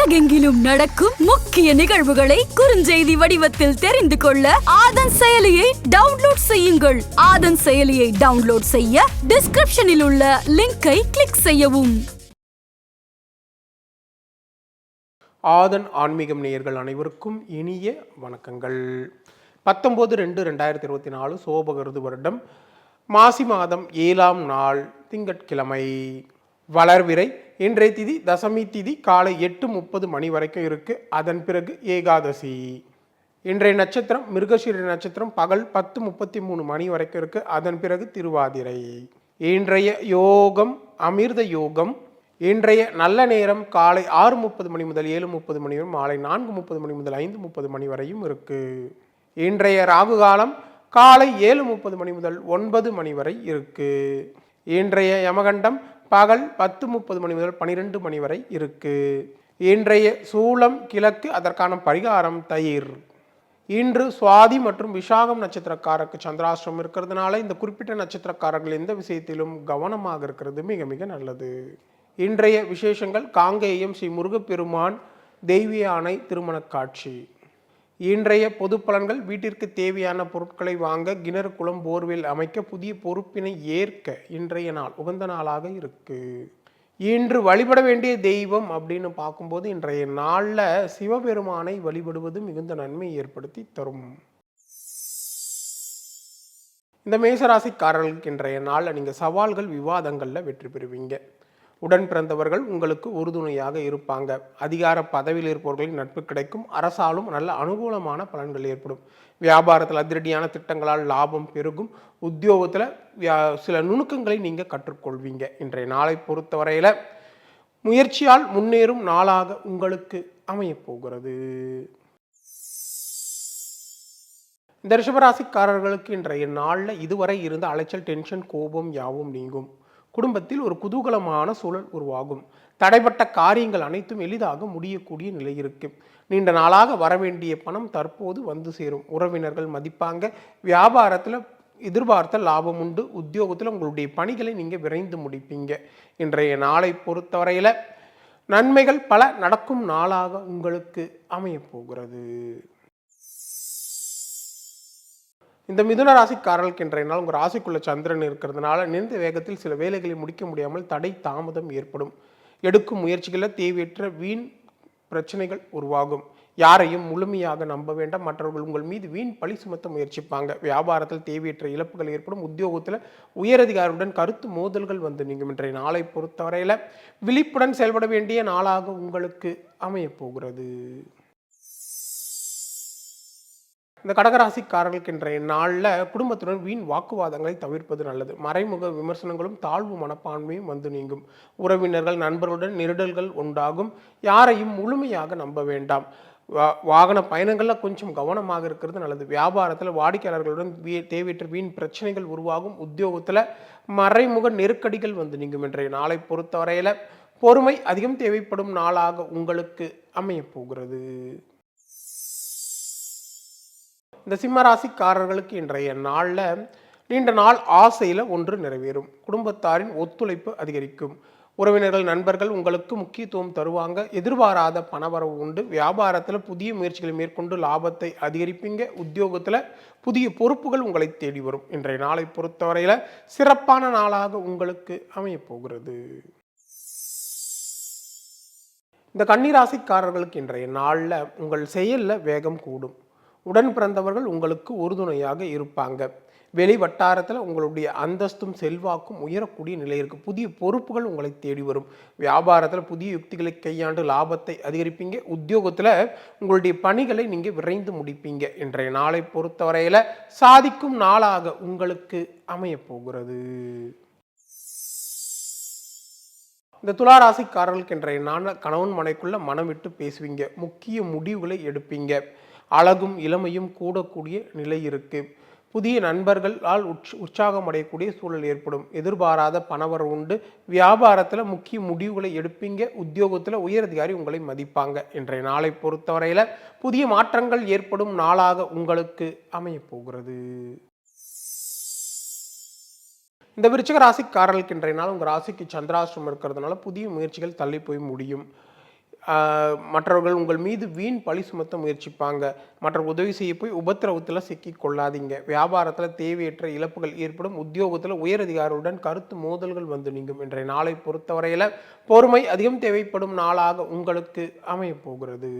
உலகெங்கிலும் நடக்கும் முக்கிய நிகழ்வுகளை குறுஞ்செய்தி வடிவத்தில் தெரிந்து கொள்ள ஆதன் செயலியை டவுன்லோட் செய்யுங்கள். ஆதன் செயலியை டவுன்லோட் செய்ய டிஸ்கிரிப்ஷனில் உள்ள லிங்கை கிளிக் செய்யவும். ஆதன் ஆன்மீகம் நேயர்கள் அனைவருக்கும் இனிய வணக்கங்கள். பத்தொம்போது ரெண்டு ரெண்டாயிரத்தி இருபத்தி நாலு சோபகிருது வருடம் மாசி மாதம் ஏழாம் நாள் திங்கட்கிழமை. வளர்விரை இன்றைய திதி தசமி திதி காலை எட்டு முப்பது மணி வரைக்கும் இருக்கு. அதன் பிறகு ஏகாதசி. இன்றைய நட்சத்திரம் மிருகசீர நட்சத்திரம் பகல் பத்து முப்பத்தி மூணு மணி வரைக்கும் இருக்கு. அதன் பிறகு திருவாதிரை. இன்றைய யோகம் அமிர்த யோகம். இன்றைய நல்ல நேரம் காலை ஆறு முப்பது மணி முதல் ஏழு முப்பது மணி வரை மாலை நான்கு முப்பது மணி முதல் ஐந்து முப்பது மணி வரையும் இருக்கு. இன்றைய ராகு காலம் காலை ஏழு முப்பது மணி முதல் ஒன்பது மணி வரை இருக்கு. இன்றைய யமகண்டம் பகல் பத்து முப்பது மணி முதல் பனிரெண்டு மணி வரை இருக்கு. இன்றைய சூளம் கிழக்கு அதற்கான பரிகாரம் தயிர். இன்று சுவாதி மற்றும் விசாகம் நட்சத்திரக்காரருக்கு சந்திராஷ்டிரம் இருக்கிறதுனால இந்த குறிப்பிட்ட நட்சத்திரக்காரர்கள் எந்த விஷயத்திலும் கவனமாக இருக்கிறது மிக மிக நல்லது. இன்றைய விசேஷங்கள் காங்கேயம் ஸ்ரீ முருகப்பெருமான் தெய்வ யானை திருமணக் காட்சி இன்றைய பொது பலன்கள் வீட்டிற்கு தேவையான பொருட்களை வாங்க கிணறு குளம் போர்வெல் அமைக்க புதிய பொறுப்பினை ஏற்க இன்றைய நாள் உகந்த நாளாக இருக்கு. இன்று வழிபட வேண்டிய தெய்வம் அப்படின்னு பார்க்கும்போது இன்றைய நாளில் சிவபெருமானை வழிபடுவது மிகுந்த நன்மை ஏற்படுத்தி தரும். இந்த மேசராசிக்காரர்களுக்கு இன்றைய நாளில் நீங்கள் சவால்கள் விவாதங்களில் வெற்றி பெறுவீங்க. உடன் பிறந்தவர்கள் உங்களுக்கு உறுதுணையாக இருப்பாங்க. அதிகார பதவியில் இருப்பவர்களின் நட்பு கிடைக்கும். அரசாலும் நல்ல அனுகூலமான பலன்கள் ஏற்படும். வியாபாரத்தில் அதிரடியான திட்டங்களால் லாபம் பெருகும். உத்தியோகத்தில் வியா- சில நுணுக்கங்களை நீங்கள் கற்றுக்கொள்வீங்க. இன்றைய நாளை பொறுத்தவரையில் முயற்சியால் முன்னேறும் நாளாக உங்களுக்கு அமையப்போகிறது இந்த ரிஷபராசிக்காரர்களுக்கு இன்றைய நாளில் இதுவரை இருந்த அலைச்சல் டென்ஷன் கோபம் யாவும் நீங்கும். குடும்பத்தில் ஒரு குதூகலமான சூழல் உருவாகும். தடைப்பட்ட காரியங்கள் அனைத்தும் எளிதாக முடியக்கூடிய நிலை இருக்கும் நீண்ட நாளாக வரவேண்டிய பணம் தற்போது வந்து சேரும். உறவினர்கள் மதிப்பாங்க. வியாபாரத்தில் எதிர்பார்த்த லாபம் உண்டு. உத்தியோகத்தில் உங்களுடைய பணிகளை நீங்கள் விரைந்து முடிப்பீங்க. இன்றைய நாளை பொறுத்தவரையில் நன்மைகள் பல நடக்கும் நாளாக உங்களுக்கு அமையப் போகிறது. இந்த மிதுன ராசிக்காரர்களுக்கு இன்றைய நாள் உங்கள் ராசிக்குள்ள சந்திரன் இருக்கிறதுனால நினைந்த வேகத்தில் சில வேலைகளை முடிக்க முடியாமல் தடை தாமதம் ஏற்படும். எடுக்கும் முயற்சிகளில் தேவையற்ற வீண் பிரச்சனைகள் உருவாகும். யாரையும் முழுமையாக நம்ப வேண்டாம். மற்றவர்கள் உங்கள் மீது வீண் பழி சுமத்த முயற்சிப்பாங்க. வியாபாரத்தில் தேவையற்ற இழப்புகள் ஏற்படும். உத்தியோகத்தில் உயரதிகாரியுடன் கருத்து மோதல்கள் வந்து நீங்கள் இன்றைய நாளை பொறுத்தவரையில் விழிப்புடன் செயல்பட வேண்டிய நாளாக உங்களுக்கு அமையப் போகிறது. இந்த கடகராசிக்காரர்களுக்கு இன்றைய நாளில் குடும்பத்துடன் வீண் வாக்குவாதங்களை தவிர்ப்பது நல்லது. மறைமுக விமர்சனங்களும் தாழ்வு மனப்பான்மையும் வந்து நீங்கும். உறவினர்கள் நண்பர்களுடன் நெருடல்கள் உண்டாகும். யாரையும் முழுமையாக நம்ப வேண்டாம். வாகன பயணங்களில் கொஞ்சம் கவனமாக இருக்கிறது நல்லது. வியாபாரத்தில் வாடிக்கையாளர்களுடன் வீ- தேவையற்ற வீண் பிரச்சனைகள் உருவாகும். உத்தியோகத்தில் மறைமுக நெருக்கடிகள் வந்து நீங்கும் இன்றைய நாளை பொறுத்தவரையில் பொறுமை அதிகம் தேவைப்படும் நாளாக உங்களுக்கு அமையப் போகிறது. இந்த சிம்மராசிக்காரர்களுக்கு இன்றைய நாளில் நீண்ட நாள் ஆசையில் ஒன்று நிறைவேறும். குடும்பத்தாரின் ஒத்துழைப்பு அதிகரிக்கும். உறவினர்கள் நண்பர்கள் உங்களுக்கு முக்கியத்துவம் தருவாங்க. எதிர்பாராத பணவரவு உண்டு. வியாபாரத்தில் புதிய முயற்சிகளை மேற்கொண்டு லாபத்தை அதிகரிப்பீங்க. உத்தியோகத்தில் புதிய பொறுப்புகள் உங்களை தேடி வரும். இன்றைய நாளை பொறுத்தவரையில் சிறப்பான நாளாக உங்களுக்கு அமையப்போகிறது இந்த கன்னிராசிக்காரர்களுக்கு இன்றைய நாளில் உங்கள் செயலில் வேகம் கூடும். உடன் பிறந்தவர்கள் உங்களுக்கு உறுதுணையாக இருப்பாங்க. வெளி வட்டாரத்தில் உங்களுடைய அந்தஸ்தும் செல்வாக்கும் உயரக்கூடிய நிலை இருக்குது புதிய பொறுப்புகள் உங்களை தேடி வரும். வியாபாரத்தில் புதிய யுக்திகளை கையாண்டு லாபத்தை அதிகரிப்பீங்க. உத்தியோகத்தில் உங்களுடைய பணிகளை நீங்கள் விரைந்து முடிப்பீங்க. இன்றைய நாளை பொறுத்தவரையில் சாதிக்கும் நாளாக உங்களுக்கு அமையப் போகிறது. இந்த துளாராசிக்காரர்களுக்கு இன்றைய நாள் கணவன் மனைக்குள்ள மனம் விட்டு பேசுவீங்க. முக்கிய முடிவுகளை எடுப்பீங்க. அழகும் இளமையும் கூடக்கூடிய நிலை இருக்கு. புதிய நண்பர்களால் உற்ச உற்சாகம் அடையக்கூடிய சூழல் ஏற்படும். எதிர்பாராத பணவர் உண்டு. வியாபாரத்தில் முக்கிய முடிவுகளை எடுப்பீங்க. உத்தியோகத்தில் உயரதிகாரி உங்களை மதிப்பாங்க. இன்றைய நாளை பொறுத்தவரையில் புதிய மாற்றங்கள் ஏற்படும் நாளாக உங்களுக்கு அமையப் போகிறது. இந்த விருச்சிக ராசிக்காரர்களுக்கு இன்றைய நாள் உங்கள் ராசிக்கு சந்திராசிரமம் இருக்கிறதுனால புதிய முயற்சிகள் தள்ளி போய் முடியும் மற்றவர்கள் உங்கள் மீது வீண் பழி சுமத்த முயற்சிப்பாங்க. மற்ற உதவி செய்ய போய் உபத்திரவத்தில் சிக்கி கொள்ளாதீங்க வியாபாரத்தில் தேவையற்ற இழப்புகள் ஏற்படும். உத்தியோகத்தில் உயரதிகாரியுடன் கருத்து மோதல்கள் வந்து நீங்கும். இன்றைய நாளை பொறுத்தவரையில் பொறுமை அதிகம் தேவைப்படும் நாளாக உங்களுக்கு அமையப்போகிறது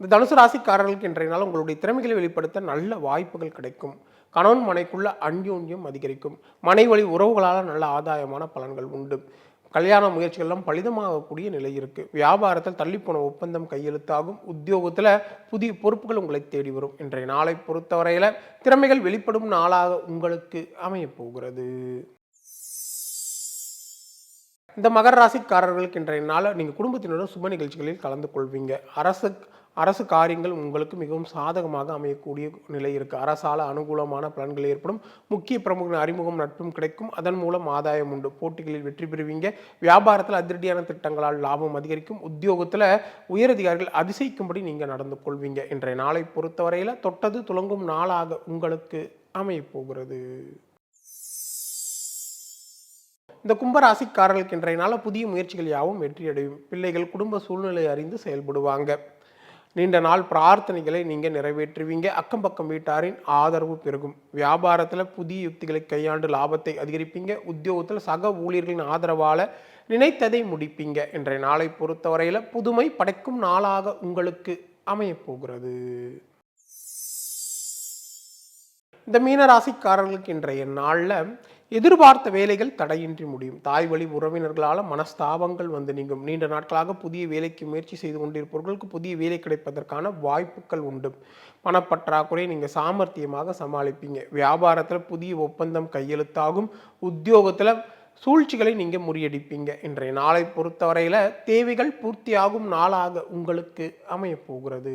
இந்த தனுசு ராசிக்காரர்களுக்கு இன்றைய நாள் உங்களுடைய திறமைகளை வெளிப்படுத்த நல்ல வாய்ப்புகள் கிடைக்கும். கணவன் மனைக்குள்ள அன்யோன்யம் அதிகரிக்கும். மனை வழி உறவுகளால் நல்ல ஆதாயமான பலன்கள் உண்டு. கல்யாண முயற்சிகள்லாம் பலிதமாகக்கூடிய நிலை இருக்கு. வியாபாரத்தில் தள்ளிப்போன ஒப்பந்தம் கையெழுத்தாகும். உத்தியோகத்தில் புதிய பொறுப்புகள் உங்களை தேடி வரும். இன்றைய நாளை பொறுத்தவரையில் திறமைகள் வெளிப்படும் நாளாக உங்களுக்கு அமையப்போகிறது. இந்த மகர ராசிக்காரர்களுக்கு இன்றைய நாள் நீங்கள் குடும்பத்தினருடன் சுப நிகழ்ச்சிகளில் கலந்து கொள்வீங்க. அரசு அரசு காரியங்கள் உங்களுக்கு மிகவும் சாதகமாக அமையக்கூடிய நிலை இருக்குது அரசால் அனுகூலமான பலன்கள் ஏற்படும். முக்கிய பிரமுக அறிமுகம் நட்பும் கிடைக்கும். அதன் மூலம் ஆதாயம் உண்டு. போட்டிகளில் வெற்றி பெறுவீங்க. வியாபாரத்தில் அதிரடியான திட்டங்களால் லாபம் அதிகரிக்கும். உத்தியோகத்தில் உயரதிகாரிகள் அதிசயிக்கும்படி நீங்கள் நடந்து கொள்வீங்க. இன்றைய நாளை பொறுத்தவரையில் தொட்டது துலங்கும் நாளாக உங்களுக்கு அமையப்போகிறது இந்த கும்பராசிக்காரர்களுக்கு இன்றைய நாளில் புதிய முயற்சிகள் யாவும் வெற்றியடையும். பிள்ளைகள் குடும்ப சூழ்நிலை அறிந்து செயல்படுவாங்க. நீண்ட நாள் பிரார்த்தனைகளை நீங்கள் நிறைவேற்றுவீங்க. அக்கம் பக்கம் வீட்டாரின் ஆதரவு பெருகும். வியாபாரத்தில் புதிய யுக்திகளை கையாண்டு லாபத்தை அதிகரிப்பீங்க. உத்தியோகத்தில் சக ஊழியர்களின் ஆதரவால் நினைத்ததை முடிப்பீங்க. இன்றைய நாளை பொறுத்தவரையில் புதுமை படைக்கும் நாளாக உங்களுக்கு அமையப் போகிறது. இந்த மீனராசிக்காரர்களுக்கு இன்றைய நாளில் எதிர்பார்த்த வேலைகள் தடையின்றி முடியும். தாய் வழி உறவினர்களால் மனஸ்தாபங்கள் வந்து நீங்கும். நீண்ட நாட்களாக புதிய வேலைக்கு முயற்சி செய்து கொண்டிருப்பவர்களுக்கு புதிய வேலை கிடைப்பதற்கான வாய்ப்புகள் உண்டு. பணப்பற்றாக்குறை நீங்கள் சாமர்த்தியமாக சமாளிப்பீங்க. வியாபாரத்தில் புதிய ஒப்பந்தம் கையெழுத்தாகும். உத்தியோகத்தில் சூழ்ச்சிகளை நீங்கள் முறியடிப்பீங்க. இன்றைய நாளை பொறுத்தவரையில் தேவைகள் பூர்த்தியாகும் நாளாக உங்களுக்கு அமையப்போகிறது.